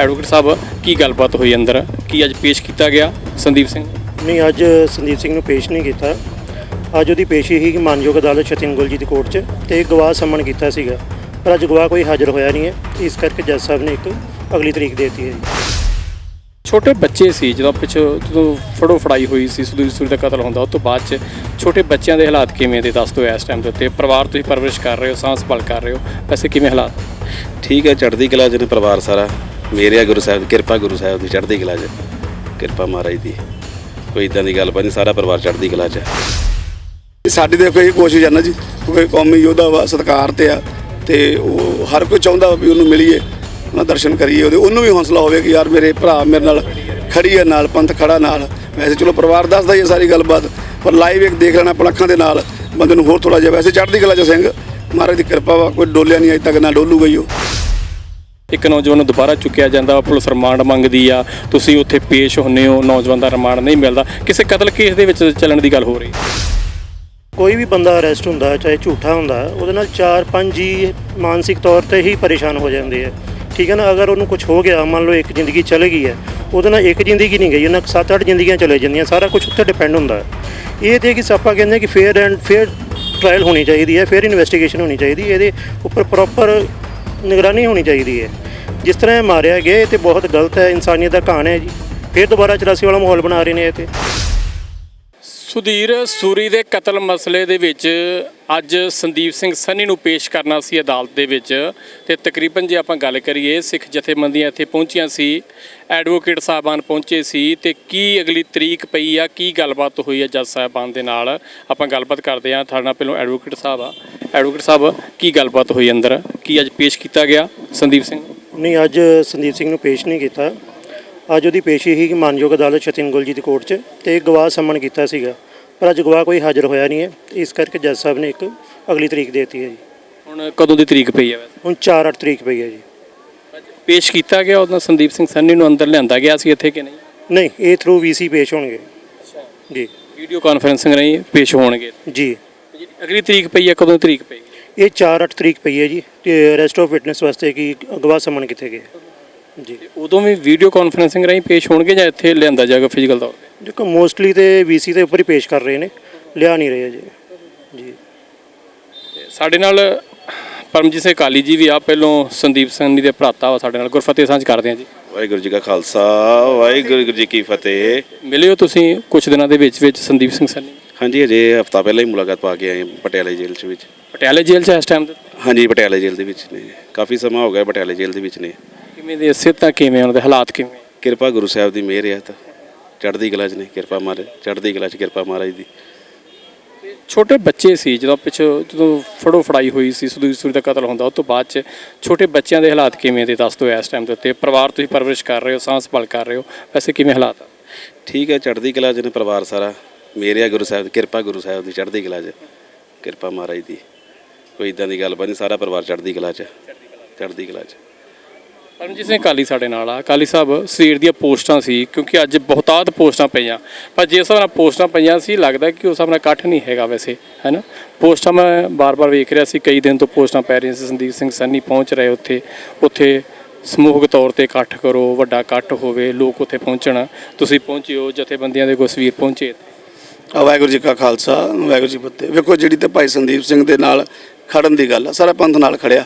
Advocate ਸਾਹਿਬ ਕੀ ਗੱਲਬਾਤ ਹੋਈ ਅੰਦਰ? ਕੀ ਅੱਜ ਪੇਸ਼ ਕੀਤਾ ਗਿਆ? ਸੰਦੀਪ ਸਿੰਘ। ਨਹੀਂ ਅੱਜ ਸੰਦੀਪ ਸਿੰਘ ਨੂੰ ਪੇਸ਼ ਨਹੀਂ ਕੀਤਾ। ਅੱਜ ਉਹਦੀ ਪੇਸ਼ੀ ਸੀ ਕਿ ਮਾਨਯੋਗ ਅਦਾਲਤ ਛਤਿੰਗੁਲ ਜੀ ਦੀ ਕੋਰਟ 'ਚ ਤੇ ਇੱਕ ਗਵਾਹ ਸਮਨ ਕੀਤਾ ਸੀਗਾ। ਪਰ ਅੱਜ ਗਵਾਹ ਕੋਈ ਹਾਜ਼ਰ ਹੋਇਆ ਨਹੀਂ ਹੈ। ਇਸ ਕਰਕੇ ਜੱਜ ਸਾਹਿਬ ਨੇ ਇੱਕ ਅਗਲੀ ਤਰੀਕ ਦੇ ਦਿੱਤੀ ਹੈ ਜੀ। ਛੋਟੇ ਬੱਚੇ ਸੀ ਜਦੋਂ ਪਿੱਛੇ ਜਦੋਂ ਫੜੋ ਫੜਾਈ ਹੋਈ ਸੀ ਸੁਦੀਰ ਸੂਰੀ ਦਾ ਕਤਲ ਹੁੰਦਾ ਉਸ ਤੋਂ ਬਾਅਦ ਚ ਛੋਟੇ ਬੱਚਿਆਂ ਦੇ ਹਾਲਾਤ ਕਿਵੇਂ ਦੇ ਦੱਸ ਦਿਓ ਇਸ ਟਾਈਮ ਦੇ ਉੱਤੇ? ਪਰਿਵਾਰ ਤੁਸੀਂ ਪਰਵਰਿਸ਼ ਕਰ ਰਹੇ ਹੋ ਸਾਂਭ ਸੰਭਾਲ ਕਰ ਰਹੇ ਹੋ। ਵੈਸੇ ਕਿਵੇਂ ਹਾਲਾਤ? ਠੀਕ ਹੈ ਚੜ੍ਹਦੀ ਕਲਾ ਨੇ ਪਰਿਵਾਰ ਸਾਰਾ। ਮੇਰੇ ਗੁਰੂ ਸਾਹਿਬ ਦੀ ਕਿਰਪਾ ਗੁਰੂ ਸਾਹਿਬ ਦੀ ਚੜ੍ਹਦੀ ਕਲਾ ਚ। ਕਿਰਪਾ ਮਹਾਰਾਜ ਦੀ। ਕੋਈ ਇਦਾਂ ਦੀ ਗੱਲ ਗੱਲਬਾਤ ਨਹੀਂ ਸਾਰਾ ਪਰਿਵਾਰ ਚੜ੍ਹਦੀ ਕਲਾ ਚ। ਹੈ। ਸਾਡੀ ਦੇਖੋ ਇਹ ਕੋਸ਼ਿਸ਼ ਹੈ ਨਾ ਜੀ ਕਿਉਂਕਿ ਕੌਮੀ ਯੋਧਾ ਵਾ, ਸਤਿਕਾਰ ਤੇ ਆ, ਤੇ ਉਹ ਹਰ ਕੋਈ ਚਾਹੁੰਦਾ ਵੀ ਉਹਨੂੰ ਮਿਲੀਏ, ਉਹਨਾਂ ਦਰਸ਼ਨ ਕਰੀਏ ਉਹਦੇ। ਉਹਨੂੰ ਵੀ ਹੌਸਲਾ ਹੋਵੇ ਕਿ ਯਾਰ ਮੇਰੇ ਭਰਾ ਮੇਰੇ ਨਾਲ ਖੜੀ ਹੈ ਨਾਲ ਪੰਥ ਖੜਾ ਨਾਲ। ਵੈਸੇ ਚਲੋ ਪਰਿਵਾਰ ਦੱਸਦਾ ਹੀ ਹੈ ਸਾਰੀ ਗੱਲਬਾਤ, ਪਰ ਲਾਈਵ ਇੱਕ ਦੇਖ ਲੈਣਾ ਆਪਣਾ ਅੱਖਾਂ ਦੇ ਨਾਲ, ਬੰਦੇ ਨੂੰ ਹੋਰ ਥੋੜਾ ਜਿਹਾ। ਵੈਸੇ ਚੜ੍ਹਦੀ ਕਲਾ ਚ ਸਿੰਘ, ਮਹਾਰਾਜ ਦੀ ਕਿਰਪਾ ਵਾ, ਕੋਈ ਡੋਲਿਆ ਨਹੀਂ ਅਜੇ ਤੱਕ, ਨਾ ਡੋਲੂ ਗਈ ਉਹ। ਇੱਕ ਨੌਜਵਾਨ ਨੂੰ ਦੁਬਾਰਾ ਚੁੱਕਿਆ ਜਾਂਦਾ ਪੁਲਿਸ ਰਿਮਾਂਡ ਮੰਗਦੀ ਆ। ਤੁਸੀਂ ਉੱਥੇ ਪੇਸ਼ ਹੁੰਨੇ ਹੋ, ਨੌਜਵਾਨ ਦਾ ਰਿਮਾਂਡ ਨਹੀਂ ਮਿਲਦਾ। ਕਿਸੇ ਕਤਲ ਕੇਸ ਦੇ ਵਿੱਚ ਚੱਲਣ ਦੀ ਗੱਲ ਹੋ ਰਹੀ। ਕੋਈ ਵੀ ਬੰਦਾ ਅਰੈਸਟ ਹੁੰਦਾ, ਚਾਹੇ ਝੂਠਾ ਹੁੰਦਾ, ਉਹਦੇ ਨਾਲ 4-5 ਜੀ ਮਾਨਸਿਕ ਤੌਰ ਤੇ ਹੀ ਪਰੇਸ਼ਾਨ ਹੋ ਜਾਂਦੇ ਆ। ਠੀਕ ਹੈ ਨਾ? ਅਗਰ ਉਹਨੂੰ ਕੁਝ ਹੋ ਗਿਆ, ਮੰਨ ਲਓ ਇੱਕ ਜ਼ਿੰਦਗੀ ਚਲੇ ਗਈ ਹੈ, ਉਹਦੇ ਨਾਲ ਇੱਕ ਜ਼ਿੰਦਗੀ ਨਹੀਂ ਗਈ ਉਹਨਾਂ 7-8 ਜ਼ਿੰਦਗੀਆਂ ਚਲੇ ਜਾਂਦੀਆਂ, ਸਾਰਾ ਕੁਝ ਉੱਤੇ ਡਿਪੈਂਡ ਹੁੰਦਾ। ਇਹ ਤੇ ਕਿ ਆਪਾਂ ਕਹਿੰਦੇ ਕਿ ਫੇਅਰ ਐਂਡ ਫੇਅਰ ਟ੍ਰਾਇਲ ਹੋਣੀ ਚਾਹੀਦੀ ਹੈ ਫੇਅਰ ਇਨਵੈਸਟੀਗੇਸ਼ਨ ਹੋਣੀ ਚਾਹੀਦੀ ਇਹਦੇ ਉੱਪਰ ਪ੍ਰੋਪਰ ਨਿਗਰਾਨੀ ਹੋਣੀ ਚਾਹੀਦੀ ਹੈ। ਜਿਸ ਤਰ੍ਹਾਂ ਇਹ ਮਾਰਿਆ ਗਿਆ, ਇਹ ਤੇ ਬਹੁਤ ਗਲਤ ਹੈ, ਇਨਸਾਨੀਅਤ ਦਾ ਘਾਣ ਹੈ ਜੀ। ਫਿਰ ਦੁਬਾਰਾ 84 ਵਾਲਾ ਮਾਹੌਲ ਬਣਾ ਰਹੇ ਨੇ ਇਹ ਤੇ। ਸੁਧੀਰ, ਸੂਰੀ ਦੇ ਕਤਲ ਮਸਲੇ ਦੇ ਵਿੱਚ ਅੱਜ ਸੰਦੀਪ ਸਿੰਘ ਸੰਨੀ ਨੂੰ ਪੇਸ਼ ਕਰਨਾ ਸੀ ਅਦਾਲਤ ਦੇ ਵਿੱਚ। ਤੇ ਤਕਰੀਬਨ ਜੇ ਆਪਾਂ ਗੱਲ ਕਰੀਏ, ਸਿੱਖ ਜਥੇਬੰਦੀਆਂ ਇੱਥੇ ਪਹੁੰਚੀਆਂ ਸੀ, ਐਡਵੋਕੇਟ ਸਾਹਿਬਾਨ ਪਹੁੰਚੇ ਸੀ, ਤੇ ਕੀ ਅਗਲੀ ਤਰੀਕ ਪਈ ਆ, ਕੀ ਗੱਲਬਾਤ ਹੋਈ ਆ ਜੱਜ ਸਾਹਿਬਾਨ ਦੇ ਨਾਲ? ਆਪਾਂ ਗੱਲਬਾਤ ਕਰਦੇ ਆ ਤੁਹਾਡੇ ਨਾਲ ਪਹਿਲਾਂ ਐਡਵੋਕੇਟ ਸਾਹਿਬ ਆ। ਐਡਵੋਕੇਟ ਸਾਹਿਬ, ਕੀ ਗੱਲਬਾਤ ਹੋਈ ਅੰਦਰ? ਕੀ ਅੱਜ ਪੇਸ਼ ਕੀਤਾ ਗਿਆ ਸੰਦੀਪ ਸਿੰਘ? ਨਹੀਂ ਅੱਜ ਸੰਦੀਪ ਸਿੰਘ ਨੂੰ ਪੇਸ਼ ਨਹੀਂ ਕੀਤਾ। ਅੱਜ ਉਹਦੀ ਪੇਸ਼ੀ ਕਿ ਮਾਨਯੋਗ ਅਦਾਲਤ ਛਤਿੰਗੁਲ ਜੀ ਦੀ ਕੋਰਟ 'ਚ ਤੇ ਇੱਕ ਗਵਾਹ ਸਮਨ ਕੀਤਾ ਸੀਗਾ। ਪਰ ਅੱਜ ਗਵਾਹ ਕੋਈ ਹਾਜ਼ਰ ਹੋਇਆ ਨਹੀਂ ਹੈ। ਇਸ ਕਰਕੇ ਜੱਜ ਸਾਹਿਬ ਨੇ ਇੱਕ ਅਗਲੀ ਤਰੀਕ ਦੇ ਦਿੱਤੀ ਹੈ ਜੀ। ਹੁਣ ਕਦੋਂ ਦੀ ਤਰੀਕ ਪਈ ਵੈਸੇ? ਹੁਣ 4-8 ਤਰੀਕ ਪਈ ਹੈ ਜੀ। ਪੇਸ਼ ਕੀਤਾ ਗਿਆ ਉਹਦਾ ਸੰਦੀਪ ਸਿੰਘ ਸੰਨੀ ਨੂੰ ਅੰਦਰ ਲਿਆਂਦਾ ਗਿਆ ਸੀ ਇੱਥੇ ਕਿ ਨਹੀਂ? ਨਹੀਂ ਇਹ ਥਰੂ ਵੀਸੀ ਪੇਸ਼ ਹੋਣਗੇ। ਜੀ। ਵੀਡੀਓ ਕਾਨਫਰੈਂਸਿੰਗ ਰਾਹੀਂ ਪੇਸ਼ ਹੋਣਗੇ। ਜੀ। ਅਗਲੀ ਤਰੀਕ ਪਈ ਆ ਕਦੋਂ ਤਰੀਕ ਪਈ ਇਹ 4-8 ਤਰੀਕ ਪਈ ਹੈ ਜੀ ਤੇ ਰੈਸਟ ਆਫ ਵਿਟਨੈਸ ਵਾਸਤੇ ਕੀ ਗਵਾਹ ਸਮਨ ਕੀਤੇ ਗਏ? ਜੀ। ਉਦੋਂ ਵੀ ਵੀਡੀਓ ਕਾਨਫਰੈਂਸਿੰਗ ਰਾਹੀਂ ਪੇਸ਼ ਹੋਣਗੇ ਜਾਂ ਇੱਥੇ ਲਿਆਂਦਾ ਜਾਏਗਾ ਫਿਜ਼ੀਕਲ ਤੌਰ ਤੇ? ਦੇਖੋ ਮੋਸਟਲੀ ਤੇ ਵੀਸੀ ਦੇ ਉੱਪਰ ਹੀ ਪੇਸ਼ ਕਰ ਰਹੇ ਨੇ ਲਿਆ ਨਹੀਂ ਰਹੇ ਜੀ। ਜੀ ਸਾਡੇ ਨਾਲ ਪਰਮਜੀਤ ਸਿੰਘ ਕਾਲੀ ਜੀ ਵੀ ਆ ਪਹਿਲੋਂ ਸੰਦੀਪ ਸਿੰਘ ਜੀ ਦੇ ਭਰਾਤਾ ਵਾ ਸਾਡੇ ਨਾਲ ਗੁਰਫਤਿਹ ਸਾਂਝ ਕਰਦੇ ਆ ਜੀ। ਵਾਹਿਗੁਰੂ ਜੀ ਕਾ ਖਾਲਸਾ ਵਾਹਿਗੁਰੂ ਜੀ ਕੀ ਫਤਿਹ। ਮਿਲਿਓ ਤੁਸੀਂ ਕੁਝ ਦਿਨਾਂ ਦੇ ਵਿੱਚ ਵਿੱਚ ਸੰਦੀਪ ਸਿੰਘ ਸੰਨੀ ਹਾਂਜੀ ਅਜੇ ਹਫਤਾ ਪਹਿਲਾਂ ਹੀ ਮੁਲਾਕਾਤ ਪਾ ਕੇ ਆਏ ਪਟਿਆਲੇ ਜੇਲ੍ਹ ਚ ਵਿੱਚ। ਪਟਿਆਲੇ ਜੇਲ੍ਹ 'ਚ ਇਸ ਟਾਈਮ ਤੇ? ਹਾਂਜੀ ਪਟਿਆਲੇ ਜੇਲ੍ਹ ਦੇ ਵਿੱਚ ਨੇ। ਕਾਫੀ ਸਮਾਂ ਹੋ ਗਿਆ ਪਟਿਆਲੇ ਜੇਲ੍ਹ ਦੇ ਵਿੱਚ ਨੇ। ਕਿਵੇਂ ਦੇ ਸਿਹਤਾਂ ਕਿਵੇਂ ਉਹਨਾਂ ਦੇ ਹਾਲਾਤ ਕਿਵੇਂ? ਕਿਰਪਾ ਗੁਰੂ ਸਾਹਿਬ ਦੀ ਮਿਹਰ ਹੈ ਤਾਂ। ਚੜ੍ਹਦੀ ਕਲਾ ਚ ਨੇ ਕਿਰਪਾ ਮਹਾਰਾਜ ਚੜ੍ਹਦੀ ਕਲਾ ਚ ਕਿਰਪਾ ਮਹਾਰਾਜ ਦੀ। ਛੋਟੇ ਬੱਚੇ ਸੀ ਜਦੋਂ ਪਿੱਛੇ ਜਦੋਂ ਫੜੋ ਫੜਾਈ ਹੋਈ ਸੀ ਸੁਦੀਰ ਸੂਰੀ ਦਾ ਕਤਲ ਹੁੰਦਾ ਉਸ ਤੋਂ ਬਾਅਦ ਚ ਛੋਟੇ ਬੱਚਿਆਂ ਦੇ ਹਾਲਾਤ ਕਿਵੇਂ ਦੇ ਦੱਸ ਦਿਓ ਇਸ ਟਾਈਮ ਦੇ ਉੱਤੇ? ਪਰਿਵਾਰ ਤੁਸੀਂ ਪਰਵਰਿਸ਼ ਕਰ ਰਹੇ ਹੋ ਸਾਂਭ ਸੰਭਾਲ ਕਰ ਰਹੇ ਹੋ ਵੈਸੇ ਕਿਵੇਂ ਹਾਲਾਤ ਆ? ਠੀਕ ਹੈ ਚੜ੍ਹਦੀ ਕਲਾ ਚ ਨੇ ਪਰਿਵਾਰ ਸਾਰਾ। ਮੇਰੇ ਆ ਗੁਰੂ ਸਾਹਿਬ ਦੀ ਕਿਰਪਾ ਗੁਰੂ ਸਾਹਿਬ ਦੀ ਚੜ੍ਹਦੀ ਕਲਾ ਚ, ਕਿਰਪਾ ਮਹਾਰਾਜ ਦੀ। ਕੋਈ ਇਦਾਂ ਦੀ ਗੱਲਬਾਤ ਨਹੀਂ, ਸਾਰਾ ਪਰਿਵਾਰ ਚੜ੍ਹਦੀ ਕਲਾ ਚ, ਚੜ੍ਹਦੀ ਕਲਾ ਚ। ਪਰਮਜੀਤ ਸਿੰਘ ਕਾਲੀ ਸਾਡੇ ਨਾਲ ਆ। ਕਾਲੀ ਸਾਹਿਬ ਸਵੇਰ ਦੀਆਂ ਪੋਸਟਾਂ ਸੀ, ਕਿਉਂਕਿ ਅੱਜ ਬਹੁਤਾਤ ਪੋਸਟਾਂ ਪਈਆਂ। ਪਰ ਜਿਸ ਹਿਸਾਬ ਨਾਲ ਪੋਸਟਾਂ ਪਈਆਂ ਸੀ, ਲੱਗਦਾ ਕਿ ਉਸ ਹਿਸਾਬ ਨਾਲ ਇਕੱਠ ਨਹੀਂ ਹੈਗਾ ਵੈਸੇ, ਹੈਨਾ? ਪੋਸਟਾਂ ਮੈਂ ਬਾਰ-ਬਾਰ ਵੇਖ ਰਿਹਾ ਸੀ, ਕਈ ਦਿਨ ਤੋਂ ਪੋਸਟਾਂ ਪੈ ਰਹੀਆਂ ਸੀ। ਸੰਦੀਪ ਸਿੰਘ ਸੰਨੀ ਪਹੁੰਚ ਰਹੇ ਉੱਥੇ। ਉੱਥੇ ਸਮੂਹਕ ਤੌਰ ਤੇ ਇਕੱਠ ਕਰੋ, ਵੱਡਾ ਇਕੱਠ ਹੋਵੇ, ਲੋਕ ਉੱਥੇ ਪਹੁੰਚਣ। ਤੁਸੀਂ ਪਹੁੰਚਿਓ ਜਥੇਬੰਦੀਆਂ ਦੇ ਗੋਸਵੀਰ ਪਹੁੰਚੇ। ਵਾਹਿਗੁਰੂ ਜੀ ਕਾ ਖਾਲਸਾ, ਵਾਹਿਗੁਰੂ ਜੀ ਫਤਿਹ। ਵੇਖੋ, ਜਿਹੜੀ ਤੇ ਭਾਈ ਸੰਦੀਪ ਸਿੰਘ ਦੇ ਨਾਲ ਖੜਨ ਦੀ ਗੱਲ ਆ, ਸਾਰਾ ਪੰਥ ਨਾਲ ਖੜਿਆ।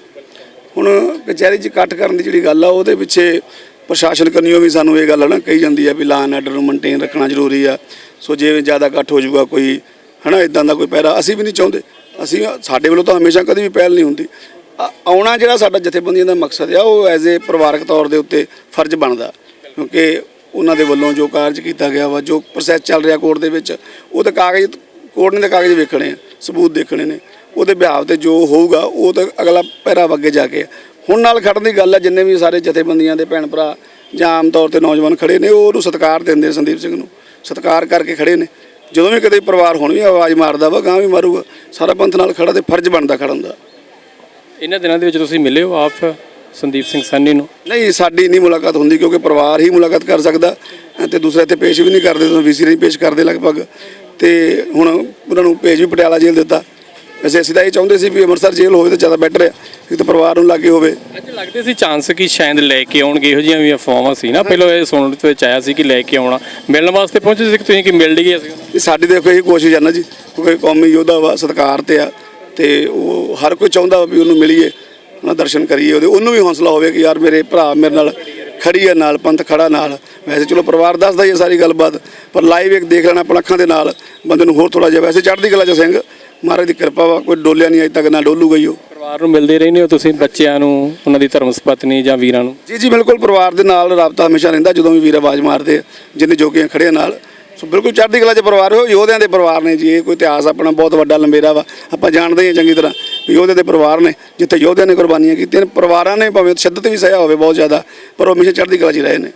ਹੁਣ ਕਚਹਿਰੀ 'ਚ ਇਕੱਠ ਕਰਨ ਦੀ ਜਿਹੜੀ ਗੱਲ ਆ, ਉਹਦੇ ਪਿੱਛੇ ਪ੍ਰਸ਼ਾਸਨ ਕਰਨੀਓ ਵੀ ਸਾਨੂੰ ਇਹ ਗੱਲ ਨਾ ਕਹੀ ਜਾਂਦੀ ਆ ਵੀ ਲਾਅ ਐਂਡ ਆਰਡਰ ਨੂੰ ਮੇਨਟੇਨ ਰੱਖਣਾ ਜ਼ਰੂਰੀ ਆ। ਸੋ ਜੇ ਜ਼ਿਆਦਾ ਇਕੱਠ ਹੋ ਜਾਊਗਾ ਕੋਈ, ਹਨਾ ਇਦਾਂ ਦਾ ਕੋਈ ਪਹਿਰਾ, ਅਸੀਂ ਵੀ ਨਹੀਂ ਚਾਹੁੰਦੇ। ਅਸੀਂ ਸਾਡੇ ਵੱਲੋਂ ਤਾਂ ਹਮੇਸ਼ਾ ਕਦੀ ਵੀ ਪਹਿਲ ਨਹੀਂ ਹੁੰਦੀ। ਆ- ਆਉਣਾ ਜਿਹੜਾ ਸਾਡਾ ਜਥੇਬੰਦੀਆਂ ਦਾ ਮਕਸਦ ਆ, ਉਹ ਐਜ਼ ਏ ਪਰਿਵਾਰਕ ਤੌਰ ਦੇ ਉੱਤੇ ਫਰਜ਼ ਬਣਦਾ। ਕਿਉਂਕਿ ਉਹਨਾਂ ਦੇ ਵੱਲੋਂ ਜੋ ਕਾਰਜ ਕੀਤਾ ਗਿਆ ਵਾ, ਜੋ ਪ੍ਰੋਸੈਸ ਚੱਲ ਰਿਹਾ ਕੋਰਟ ਦੇ ਵਿੱਚ, ਉਹ ਤਾਂ ਕਾਗਜ਼ ਕੋਰਟ ਨੇ ਤਾਂ ਕਾਗਜ਼ ਵੇਖਣੇ ਆ, ਸਬੂਤ ਦੇਖਣੇ ਨੇ। ਉਹਦੇ ਬਿਹਾਵ ਤੇ ਜੋ ਹੋਊਗਾ, ਉਹ ਤਾਂ ਅਗਲਾ ਪਹਿਰਾ ਅੱਗੇ ਜਾ ਕੇ ਹੁਣ ਨਾਲ ਖੜਨ ਦੀ ਗੱਲ ਹੈ ਜਿੰਨੇ ਵੀ ਸਾਰੇ ਜਥੇਬੰਦੀਆਂ ਦੇ ਭੈਣ ਭਰਾ ਜਾਂ ਆਮ ਤੌਰ ਤੇ ਨੌਜਵਾਨ ਖੜੇ ਨੇ, ਉਹ ਉਹਨੂੰ ਸਤਿਕਾਰ ਦਿੰਦੇ ਸੰਦੀਪ ਸਿੰਘ ਨੂੰ। ਸਤਿਕਾਰ ਕਰਕੇ ਖੜੇ ਨੇ। ਜਦੋਂ ਵੀ ਕਦੇ ਪਰਿਵਾਰ ਹੁਣ ਵੀ ਆਵਾਜ਼ ਮਾਰਦਾ ਵਾ ਗਾਂ ਵੀ ਮਾਰੂਗਾ, ਸਾਰਾ ਪੰਥ ਨਾਲ ਖੜਾ ਤੇ ਫਰਜ਼ ਬਣਦਾ ਖੜਨ ਦਾ। ਇਹਨਾਂ ਦਿਨਾਂ ਦੇ ਵਿੱਚ ਤੁਸੀਂ ਮਿਲੇ ਹੋ ਆਪ? ਸੰਦੀਪ ਸਿੰਘ ਸੰਨੀ ਨੂੰ। ਨਹੀਂ ਸਾਡੀ ਨਹੀਂ ਮੁਲਾਕਾਤ ਹੁੰਦੀ ਕਿਉਂਕਿ ਪਰਿਵਾਰ ਹੀ ਮੁਲਾਕਾਤ ਕਰ ਸਕਦਾ ਤੇ ਦੂਸਰੇ ਇੱਥੇ ਪੇਸ਼ ਵੀ ਨਹੀਂ ਕਰਦੇ ਤਾਂ ਵੀਸੀ ਨਹੀਂ ਪੇਸ਼ ਕਰਦੇ ਲਗਭਗ। ਤੇ ਹੁਣ ਉਹਨਾਂ ਨੂੰ ਭੇਜ ਵੀ ਪਟਿਆਲਾ ਜੇਲ੍ਹ ਦਿੱਤਾ। ਵੈਸੇ ਅਸੀਂ ਤਾਂ ਇਹ ਚਾਹੁੰਦੇ ਸੀ ਵੀ ਅੰਮ੍ਰਿਤਸਰ ਜੇਲ੍ਹ ਹੋਵੇ ਤਾਂ ਜ਼ਿਆਦਾ ਬੈਟਰ ਹੈ ਇੱਕ ਤਾਂ ਪਰਿਵਾਰ ਨੂੰ ਲਾਗੇ ਹੋਵੇ। ਅੱਜ ਲੱਗਦੇ ਸੀ ਚਾਂਸ ਕਿ ਸ਼ਾਇਦ ਲੈ ਕੇ ਆਉਣਗੇ ਇਹੋ ਜਿਹੀਆਂ ਵੀ ਅਫਵਾਹਾਂ ਸੀ ਨਾ। ਪਹਿਲਾਂ ਇਹ ਸੁਣਨ ਦੇ ਵਿੱਚ ਆਇਆ ਸੀ ਕਿ ਲੈ ਕੇ ਆਉਣਾ। ਮਿਲਣ ਵਾਸਤੇ ਪਹੁੰਚੇ ਸੀ ਕਿ ਤੁਸੀਂ ਕਿ ਮਿਲ ਗਏ ਸੀ ਇਹ ਸਾਡੀ ਦੇਖੋ ਇਹ ਕੋਸ਼ਿਸ਼ ਹੈ ਨਾ ਜੀ ਕਿਉਂਕਿ ਕੌਮੀ ਯੋਧਾ ਵਾ ਸਤਿਕਾਰ ਤੇ ਆ ਤੇ ਉਹ ਹਰ ਕੋਈ ਚਾਹੁੰਦਾ ਵੀ ਉਹਨੂੰ ਮਿਲੀਏ। ਉਹਨਾਂ ਦਰਸ਼ਨ ਕਰੀਏ ਉਹਦੇ। ਉਹਨੂੰ ਵੀ ਹੌਸਲਾ ਹੋਵੇ ਕਿ ਯਾਰ ਮੇਰੇ ਭਰਾ ਮੇਰੇ ਨਾਲ ਖੜੀ ਹੈ ਨਾਲ ਪੰਥ ਖੜਾ ਨਾਲ। ਵੈਸੇ ਚਲੋ ਪਰਿਵਾਰ ਦੱਸਦਾ ਹੀ ਹੈ ਸਾਰੀ ਗੱਲਬਾਤ ਪਰ ਲਾਈਵ ਇੱਕ ਦੇਖ ਲੈਣਾ ਆਪਣਾ ਅੱਖਾਂ ਦੇ ਨਾਲ। ਬੰਦੇ ਨੂੰ ਹੋਰ ਥੋੜਾ ਜਿਹਾ ਵੈਸੇ ਚੜ੍ਹਦੀ ਕਲਾ ਚ ਸਿੰਘ। ਮਹਾਰਾਜ ਦੀ ਕਿਰਪਾ ਵਾ ਕੋਈ ਡੋਲਿਆ ਨਹੀਂ ਅਜੇ ਤੱਕ ਨਾ ਡੋਲੂਗਾ ਹੀ ਉਹ। ਪਰਿਵਾਰ ਨੂੰ ਮਿਲਦੇ ਰਹਿੰਦੇ ਹੋ ਤੁਸੀਂ ਬੱਚਿਆਂ ਨੂੰ ਉਹਨਾਂ ਦੀ ਧਰਮ ਪਤਨੀ ਜਾਂ ਵੀਰਾਂ ਨੂੰ? ਜੀ ਜੀ ਬਿਲਕੁਲ ਪਰਿਵਾਰ ਦੇ ਨਾਲ ਰਾਬਤਾ ਹਮੇਸ਼ਾ ਰਹਿੰਦਾ ਜਦੋਂ ਵੀ ਵੀਰ ਆਵਾਜ਼ ਮਾਰਦੇ ਆ, ਜਿੰਨੇ ਜੋਗੀਆਂ ਖੜੇ ਆ ਨਾਲ। ਸੋ ਬਿਲਕੁਲ ਚੜ੍ਹਦੀ ਕਲਾ 'ਚ ਪਰਿਵਾਰ ਹੋ ਯੋਧਿਆਂ ਦੇ ਪਰਿਵਾਰ ਨੇ ਜੀ ਇਹ ਕੋਈ ਇਤਿਹਾਸ ਆਪਣਾ ਬਹੁਤ ਵੱਡਾ ਲੰਬੇਰਾ ਵਾ। ਆਪਾਂ ਜਾਣਦੇ ਹਾਂ ਚੰਗੀ ਤਰ੍ਹਾਂ ਵੀ ਯੋਧੇ ਦੇ ਪਰਿਵਾਰ ਨੇ ਜਿੱਥੇ ਯੋਧਿਆਂ ਨੇ ਕੁਰਬਾਨੀਆਂ ਕੀਤੀਆਂ ਨੇ ਪਰਿਵਾਰਾਂ ਨੇ ਭਾਵੇਂ ਸ਼ੱਦਤ ਵੀ ਸਹਿਆ ਹੋਵੇ ਬਹੁਤ ਜ਼ਿਆਦਾ ਪਰ ਉਹ ਹਮੇਸ਼ਾ ਚੜ੍ਹਦੀ ਕਲਾ 'ਚ ਹੀ ਰਹੇ ਨੇ।